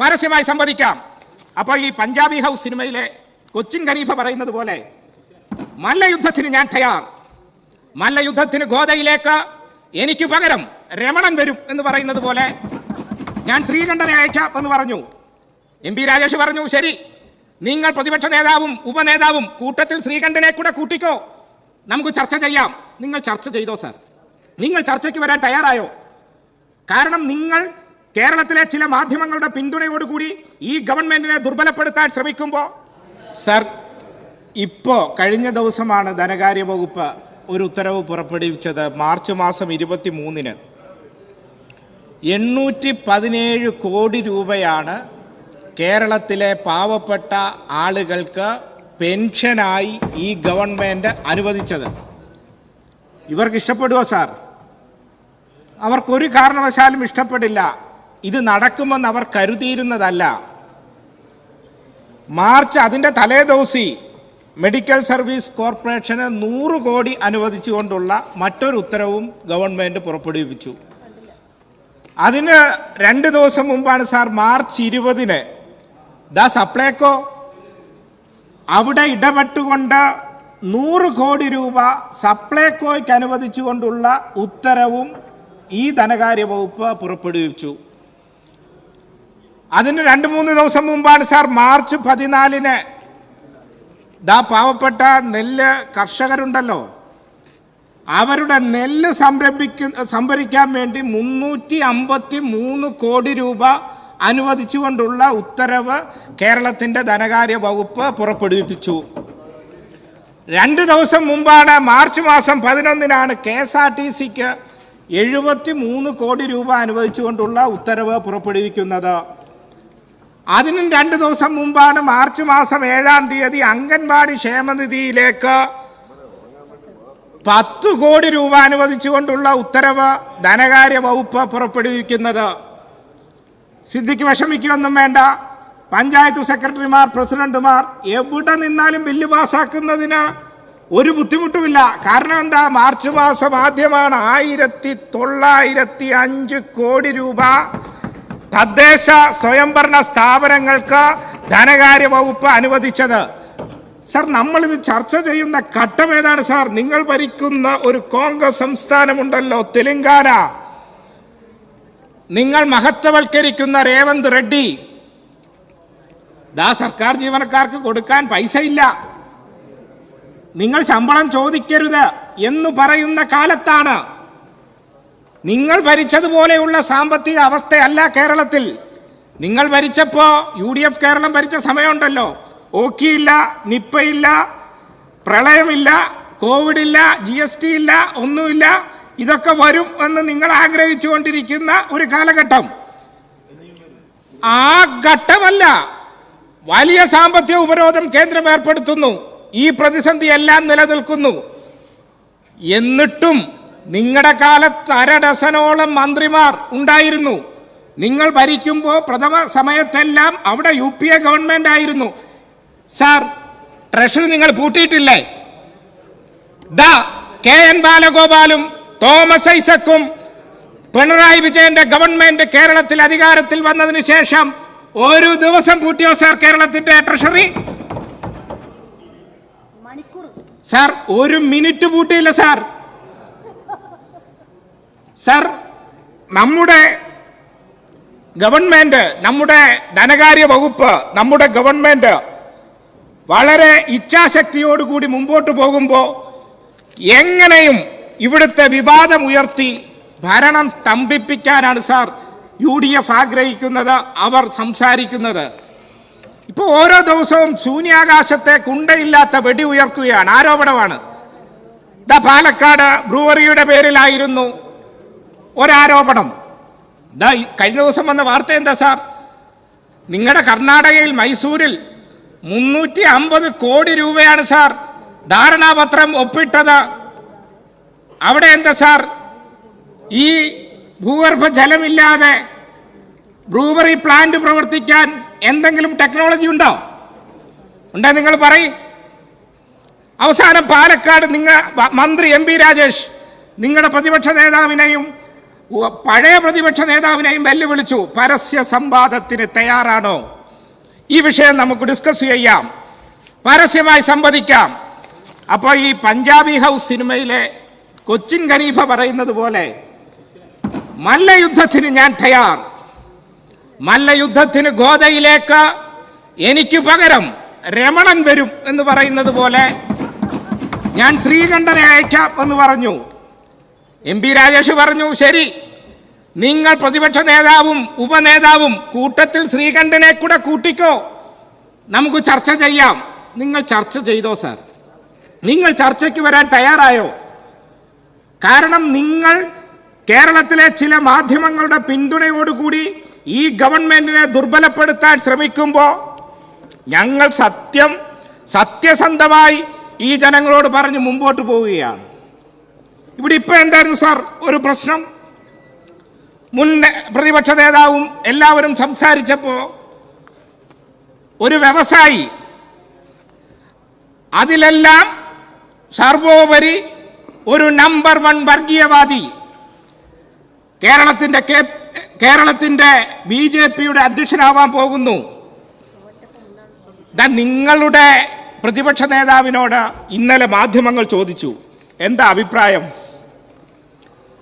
പരസ്യമായി സംവദിക്കാം. അപ്പോൾ ഈ പഞ്ചാബി ഹൗസ് സിനിമയിലെ കൊച്ചിൻ ഖരീഫ പറയുന്നത് പോലെ മല്ലയുദ്ധത്തിന് ഞാൻ തയ്യാർ. മല്ലയുദ്ധത്തിന് ഗോതയിലേക്ക് എനിക്ക് പകരം രമണൻ വരും എന്ന് പറയുന്നത് പോലെ ഞാൻ ശ്രീകണ്ഠനെ അയക്കാം എന്ന് പറഞ്ഞു. എം പി രാജേഷ് പറഞ്ഞു ശരി നിങ്ങൾ പ്രതിപക്ഷ നേതാവും ഉപനേതാവും കൂട്ടത്തിൽ ശ്രീകണ്ഠനെ കൂടെ കൂട്ടിക്കോ. നമുക്ക് ചർച്ച ചെയ്യാം. നിങ്ങൾ ചർച്ച ചെയ്തോ സാർ? നിങ്ങൾ ചർച്ചയ്ക്ക് വരാൻ തയ്യാറായോ? കാരണം നിങ്ങൾ കേരളത്തിലെ ചില മാധ്യമങ്ങളുടെ പിന്തുണയോടുകൂടി ഈ ഗവൺമെന്റിനെ ദുർബലപ്പെടുത്താൻ ശ്രമിക്കുമ്പോൾ സർ ഇപ്പോ കഴിഞ്ഞ ദിവസമാണ് ധനകാര്യ വകുപ്പ് ഒരു ഉത്തരവ് പുറപ്പെടുവിച്ചത്. മാർച്ച് മാസം ഇരുപത്തി മൂന്നിന് എണ്ണൂറ്റി പതിനേഴ് കോടി രൂപയാണ് കേരളത്തിലെ പാവപ്പെട്ട ആളുകൾക്ക് പെൻഷനായി ഈ ഗവൺമെന്റ് അനുവദിച്ചത്. ഇവർക്ക് ഇഷ്ടപ്പെടുമോ സാർ? അവർക്കൊരു കാരണവശാലും ഇഷ്ടപ്പെടില്ല. ഇത് നടക്കുമെന്ന് അവർ കരുതിയിരുന്നതല്ല. മാർച്ച് അതിന്റെ തലേദിവസി മെഡിക്കൽ സർവീസ് കോർപ്പറേഷന് നൂറ് കോടി അനുവദിച്ചുകൊണ്ടുള്ള മറ്റൊരു ഉത്തരവും ഗവൺമെന്റ് പുറപ്പെടുവിപ്പിച്ചു. അതിന് രണ്ട് ദിവസം മുമ്പാണ് സാർ മാർച്ച് ഇരുപതിന് ദ സപ്ലൈകോ അവിടെ ഇടപെട്ടുകൊണ്ട് നൂറ് കോടി രൂപ സപ്ലൈകോയ്ക്ക് അനുവദിച്ചുകൊണ്ടുള്ള ഉത്തരവും ഈ ധനകാര്യ വകുപ്പ് പുറപ്പെടുവിച്ചു. അതിന് രണ്ട് മൂന്ന് ദിവസം മുമ്പാണ് സാർ മാർച്ച് പതിനാലിന് ദാ പാവപ്പെട്ട നെല്ല് കർഷകരുണ്ടല്ലോ. അവരുടെ നെല്ല് സംരംഭിക്ക സംഭരിക്കാൻ വേണ്ടി മുന്നൂറ്റി അമ്പത്തി മൂന്ന് കോടി രൂപ അനുവദിച്ചുകൊണ്ടുള്ള ഉത്തരവ് കേരളത്തിന്റെ ധനകാര്യ വകുപ്പ് പുറപ്പെടുവിപ്പിച്ചു. രണ്ട് ദിവസം മുമ്പാണ് മാർച്ച് മാസം പതിനൊന്നിനാണ് കെ എസ് ആർ ടി സിക്ക് എഴുപത്തി മൂന്ന് കോടി രൂപ അനുവദിച്ചുകൊണ്ടുള്ള ഉത്തരവ് പുറപ്പെടുവിക്കുന്നത്. അതിനും രണ്ട് ദിവസം മുമ്പാണ് മാർച്ച് മാസം ഏഴാം തീയതി അംഗൻവാടി ക്ഷേമനിധിയിലേക്ക് പത്ത് കോടി രൂപ അനുവദിച്ചുകൊണ്ടുള്ള ഉത്തരവ് ധനകാര്യ വകുപ്പ് പുറപ്പെടുവിക്കുന്നത്. സിദ്ധിക്ക് വിഷമിക്കുകയൊന്നും വേണ്ട. പഞ്ചായത്ത് സെക്രട്ടറിമാർ പ്രസിഡന്റുമാർ എവിടെ നിന്നാലും ബില്ല് പാസ്സാക്കുന്നതിന് ഒരു ബുദ്ധിമുട്ടുമില്ല. കാരണം എന്താ? മാർച്ച് മാസം ആദ്യമാണ് ആയിരത്തി തൊള്ളായിരത്തി അഞ്ച് കോടി രൂപ തദ്ദേശ സ്വയംഭരണ സ്ഥാപനങ്ങൾക്ക് ധനകാര്യ വകുപ്പ് അനുവദിച്ചത്. സർ നമ്മളിത് ചർച്ച ചെയ്യുന്ന ഘട്ടം ഏതാണ് സാർ? നിങ്ങൾ ഭരിക്കുന്ന ഒരു കോൺഗ്രസ് സംസ്ഥാനമുണ്ടല്ലോ തെലങ്കാന. നിങ്ങൾ മഹത്വവൽക്കരിക്കുന്ന രേവന്ത് റെഡ്ഡി. ദാ സർക്കാർ ജീവനക്കാർക്ക് കൊടുക്കാൻ പൈസ ഇല്ല നിങ്ങൾ ശമ്പളം ചോദിക്കരുത് എന്ന് പറയുന്ന കാലത്താണ് നിങ്ങൾ ഭരിച്ചതുപോലെയുള്ള സാമ്പത്തിക അവസ്ഥയല്ല കേരളത്തിൽ. നിങ്ങൾ ഭരിച്ചപ്പോൾ യു ഡി എഫ് കേരളം ഭരിച്ച സമയമുണ്ടല്ലോ. ഓക്കിയില്ല നിപ്പയില്ല പ്രളയമില്ല കോവിഡില്ല ജി എസ് ടി ഇല്ല ഒന്നുമില്ല. ഇതൊക്കെ വരും എന്ന് നിങ്ങൾ ആഗ്രഹിച്ചു കൊണ്ടിരിക്കുന്ന ഒരു കാലഘട്ടം. ആ ഘട്ടമല്ല വലിയ സാമ്പത്തിക ഉപരോധം കേന്ദ്രം ഏർപ്പെടുത്തുന്നു. ഈ പ്രതിസന്ധി എല്ലാം നിലനിൽക്കുന്നു. എന്നിട്ടും നിങ്ങളുടെ കാലത്ത് അര ഡസനോളം മന്ത്രിമാർ ഉണ്ടായിരുന്നു. നിങ്ങൾ ഭരിക്കുമ്പോൾ പ്രഥമ സമയത്തെല്ലാം അവിടെ യു പി എ ഗവൺമെന്റ് ആയിരുന്നു. സാർ ട്രഷറി നിങ്ങൾ പൂട്ടിയിട്ടില്ലേ? ദാ കെ എൻ ബാലഗോപാലും തോമസ് ഐസക്കും പിണറായി വിജയന്റെ ഗവൺമെന്റ് കേരളത്തിൽ അധികാരത്തിൽ വന്നതിന് ശേഷം ഒരു ദിവസം പൂട്ടിയോ സാർ കേരളത്തിന്റെ ട്രഷറി? സാർ ഒരു മിനിറ്റ് പൂട്ടിയില്ല സാർ. സാർ നമ്മുടെ ഗവൺമെന്റ് നമ്മുടെ ധനകാര്യ വകുപ്പ് നമ്മുടെ ഗവൺമെന്റ് വളരെ ഇച്ഛാശക്തിയോടുകൂടി മുമ്പോട്ട് പോകുമ്പോൾ എങ്ങനെയും ഇവിടുത്തെ വിവാദം ഉയർത്തി ഭരണം സ്തംഭിപ്പിക്കാനാണ് സാർ യു ഡി എഫ് ആഗ്രഹിക്കുന്നത് അവർ സംസാരിക്കുന്നത്. ഇപ്പോൾ ഓരോ ദിവസവും ശൂന്യാകാശത്തെ കുണ്ടയില്ലാത്ത വെടി ഉയർക്കുകയാണ് ആരോപണമാണ്. ദ പാലക്കാട് ബ്രൂവറിയുടെ പേരിലായിരുന്നു ഒരാരോപണം. ദാ കഴിഞ്ഞ ദിവസം വന്ന വാർത്ത എന്താ സാർ? നിങ്ങളുടെ കർണാടകയിൽ മൈസൂരിൽ മുന്നൂറ്റി അമ്പത് കോടി രൂപയാണ് സാർ. ധാരണാപത്രം ഒപ്പിട്ടത്. അവിടെ എന്താ സാർ? ഈ ഭൂഗർഭ ജലമില്ലാതെ ബ്രൂവറി പ്ലാന്റ് പ്രവർത്തിക്കാൻ എന്തെങ്കിലും ടെക്നോളജി ഉണ്ടോ? ഉണ്ടോ നിങ്ങൾ പറയും. അവസാനം പാലക്കാട് നിങ്ങൾ മന്ത്രി എം പി രാജേഷ് നിങ്ങളുടെ പ്രതിപക്ഷ നേതാവിനെയും പഴയ പ്രതിപക്ഷ നേതാവിനെയും വെല്ലുവിളിച്ചു. പരസ്യ സംവാദത്തിന് തയ്യാറാണോ? ഈ വിഷയം നമുക്ക് ഡിസ്കസ് ചെയ്യാം. പരസ്യമായി സംവദിക്കാം. അപ്പോൾ ഈ പഞ്ചാബി ഹൗസ് സിനിമയിലെ കൊച്ചിൻ ഖനീഫ പറയുന്നത് പോലെ മല്ലയുദ്ധത്തിന് ഞാൻ തയ്യാർ. മല്ലയുദ്ധത്തിന് ഗോതയിലേക്ക് എനിക്ക് പകരം രമണൻ വരും എന്ന് പറയുന്നത് പോലെ ഞാൻ ശ്രീകണ്ഠനെ അയക്കാം എന്ന് പറഞ്ഞു. എം പി രാജേഷ് പറഞ്ഞു ശരി നിങ്ങൾ പ്രതിപക്ഷ നേതാവും ഉപനേതാവും കൂട്ടത്തിൽ ശ്രീകണ്ഠനെ കൂടെ കൂട്ടിക്കോ. നമുക്ക് ചർച്ച ചെയ്യാം. നിങ്ങൾ ചർച്ച ചെയ്തോ സാർ? നിങ്ങൾ ചർച്ചയ്ക്ക് വരാൻ തയ്യാറായോ? കാരണം നിങ്ങൾ കേരളത്തിലെ ചില മാധ്യമങ്ങളുടെ പിന്തുണയോടുകൂടി ഈ ഗവൺമെന്റിനെ ദുർബലപ്പെടുത്താൻ ശ്രമിക്കുമ്പോൾ ഞങ്ങൾ സത്യം സത്യസന്ധമായി ഈ ജനങ്ങളോട് പറഞ്ഞ് മുമ്പോട്ട് പോവുകയാണ്. ഇവിടെ ഇപ്പൊ എന്തായിരുന്നു സാർ? ഒരു പ്രശ്നം. മുൻ പ്രതിപക്ഷ നേതാവും എല്ലാവരും സംസാരിച്ചപ്പോ ഒരു വ്യവസായി അതിലെല്ലാം സർവോപരി ഒരു നമ്പർ വൺ വർഗീയവാദി കേരളത്തിന്റെ കെ കേരളത്തിന്റെ ബി ജെ പിയുടെ അധ്യക്ഷനാവാൻ പോകുന്നു. നിങ്ങളുടെ പ്രതിപക്ഷ നേതാവിനോട് ഇന്നലെ മാധ്യമങ്ങൾ ചോദിച്ചു. എന്താ അഭിപ്രായം?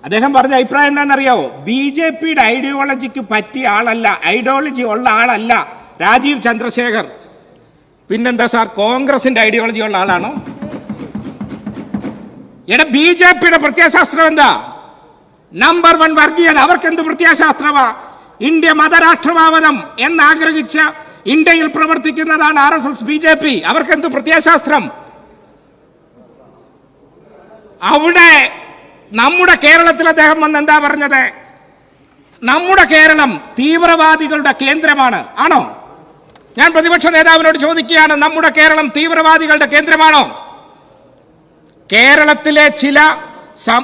അദ്ദേഹം പറഞ്ഞ അഭിപ്രായം എന്താണെന്നറിയാവോ? ബി ജെ പിയുടെ ഐഡിയോളജിക്ക് പറ്റിയ ആളല്ല ഐഡിയോളജി ഉള്ള ആളല്ല രാജീവ് ചന്ദ്രശേഖർ. പിന്നെന്താ സാർ കോൺഗ്രസിന്റെ ഐഡിയോളജി ഉള്ള ആളാണോ? എടാ ബി ജെ പിയുടെ പ്രത്യയശാസ്ത്രം എന്താ? നമ്പർ വൺ വർഗീയത. അവർക്ക് എന്ത് പ്രത്യയശാസ്ത്രമാ? ഇന്ത്യ മതരാഷ്ട്രമാവനം എന്നാഗ്രഹിച്ച ഇന്ത്യയിൽ പ്രവർത്തിക്കുന്നതാണ് R S S B J P. അവർക്ക് എന്ത് പ്രത്യയശാസ്ത്രം? അവിടെ നമ്മുടെ കേരളത്തിൽ അദ്ദേഹം വന്ന് എന്താ പറഞ്ഞത്? നമ്മുടെ കേരളം തീവ്രവാദികളുടെ കേന്ദ്രമാണ്. ആണോ? ഞാൻ പ്രതിപക്ഷ നേതാവിനോട് ചോദിക്കുകയാണ് നമ്മുടെ കേരളം തീവ്രവാദികളുടെ കേന്ദ്രമാണോ? കേരളത്തിലെ ചില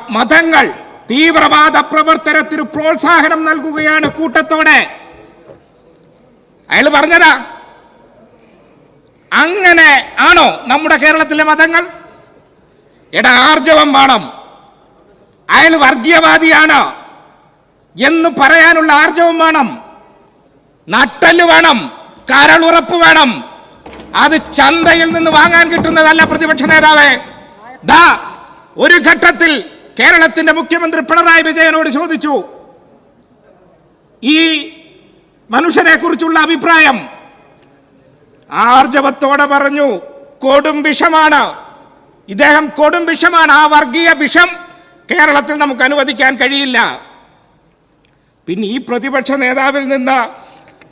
മതങ്ങൾ തീവ്രവാദ പ്രവർത്തനത്തിന് പ്രോത്സാഹനം നൽകുകയാണ് കൂട്ടത്തോടെ. അയാൾ പറഞ്ഞതാ. അങ്ങനെ ആണോ നമ്മുടെ കേരളത്തിലെ മതങ്ങൾ? എടാ ആർജവം വേണം. അയാൾ വർഗീയവാദിയാണ് എന്ന് പറയാനുള്ള ആർജവം വേണം. നട്ടൽ വേണം. കരളുറപ്പ് വേണം. അത് ചന്തയിൽ നിന്ന് വാങ്ങാൻ കിട്ടുന്നതല്ല പ്രതിപക്ഷ നേതാവേ. ഒരു ഘട്ടത്തിൽ കേരളത്തിന്റെ മുഖ്യമന്ത്രി പിണറായി വിജയനോട് ചോദിച്ചു. ഈ മനുഷ്യനെ കുറിച്ചുള്ള അഭിപ്രായം. ആർജവത്തോടെ പറഞ്ഞു കൊടും വിഷമാണ്. ഇദ്ദേഹം കൊടും വിഷമാണ്. ആ വർഗീയ വിഷം കേരളത്തിൽ നമുക്ക് അനുവദിക്കാൻ കഴിയില്ല. പിന്നെ ഈ പ്രതിപക്ഷ നേതാവിൽ നിന്ന്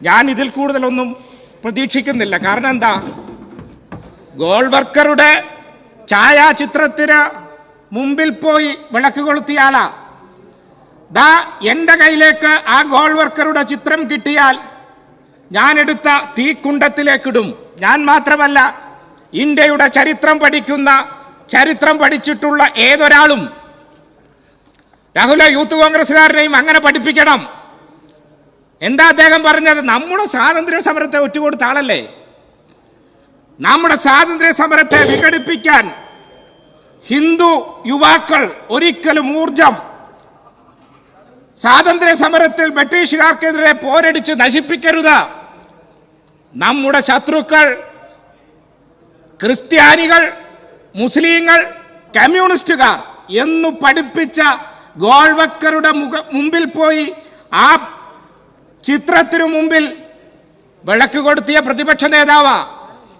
ഞാൻ ഇതിൽ കൂടുതലൊന്നും പ്രതീക്ഷിക്കുന്നില്ല. കാരണം എന്താ? ഗോൾവർക്കറുടെ ഛായാചിത്രത്തിന് മുമ്പിൽ പോയി വിളക്ക് കൊളുത്തിയാളാ ദാ എന്റെ കയ്യിലേക്ക് ആ ഗോൾവർക്കറുടെ ചിത്രം കിട്ടിയാൽ ഞാൻ എടുത്ത തീക്കുണ്ടത്തിലേക്കിടും. ഞാൻ മാത്രമല്ല ഇന്ത്യയുടെ ചരിത്രം പഠിക്കുന്ന ചരിത്രം പഠിച്ചിട്ടുള്ള ഏതൊരാളും രാഹുല യൂത്ത് കോൺഗ്രസ്സുകാരനെയും അങ്ങനെ പഠിപ്പിക്കണം. എന്താ അദ്ദേഹം പറഞ്ഞത്? നമ്മുടെ സ്വാതന്ത്ര്യ സമരത്തെ ഒറ്റുകൊടുത്ത ആളല്ലേ? നമ്മുടെ സ്വാതന്ത്ര്യ സമരത്തെ വിഘടിപ്പിക്കാൻ ഹിന്ദു യുവാക്കൾ ഒരിക്കലും ഊർജം സ്വാതന്ത്ര്യ സമരത്തിൽ ബ്രിട്ടീഷുകാർക്കെതിരെ പോരടിച്ച് നശിപ്പിക്കരുത്. നമ്മുടെ ശത്രുക്കൾ ക്രിസ്ത്യാനികൾ മുസ്ലിങ്ങൾ കമ്മ്യൂണിസ്റ്റുകാർ എന്നു പഠിപ്പിച്ച ഗോൾവക്കറുടെ മുഖ മുമ്പിൽ പോയി ആ ചിത്രത്തിനു മുമ്പിൽ വിളക്ക് കൊടുത്തിയ പ്രതിപക്ഷ നേതാവാ.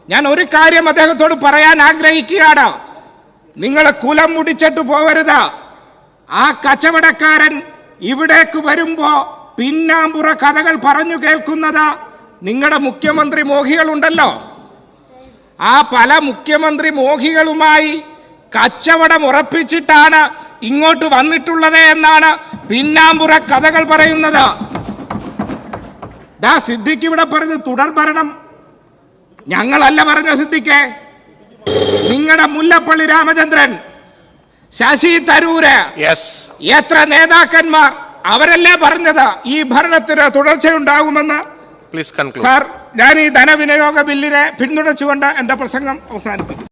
ഞാൻ ഒരു കാര്യം അദ്ദേഹത്തോട് പറയാൻ ആഗ്രഹിക്കുകയാണ്. നിങ്ങൾ കുലം മുടിച്ചിട്ട് പോവരുത്. ആ കച്ചവടക്കാരൻ ഇവിടേക്ക് വരുമ്പോ പിന്നാമ്പുറ കഥകൾ പറഞ്ഞു കേൾക്കുന്നത് നിങ്ങളുടെ മുഖ്യമന്ത്രി മോഹികളുണ്ടല്ലോ. ആ പല മുഖ്യമന്ത്രി മോഹികളുമായി കച്ചവടം ഉറപ്പിച്ചിട്ടാണ് ഇങ്ങോട്ട് വന്നിട്ടുള്ളത് എന്നാണ് പിന്നാമ്പുറ കഥകൾ പറയുന്നത്. ദാ സിദ്ദിഖ് ഇവിടെ പറഞ്ഞ് തുടർ ഭരണം. ഞങ്ങളല്ല പറഞ്ഞ സിദ്ധിക്ക്. നിങ്ങളുടെ മുല്ലപ്പള്ളി രാമചന്ദ്രൻ ശശി തരൂര് എത്ര നേതാക്കന്മാർ അവരല്ലേ പറഞ്ഞത് ഈ ഭരണത്തിന് തുടർച്ചയുണ്ടാകുമെന്ന്? പ്ലീസ് സാർ ഞാൻ ഈ ധനവിനിയോഗ ബില്ലിനെ പിന്തുണച്ചുകൊണ്ട് എന്റെ പ്രസംഗം അവസാനിപ്പിക്കും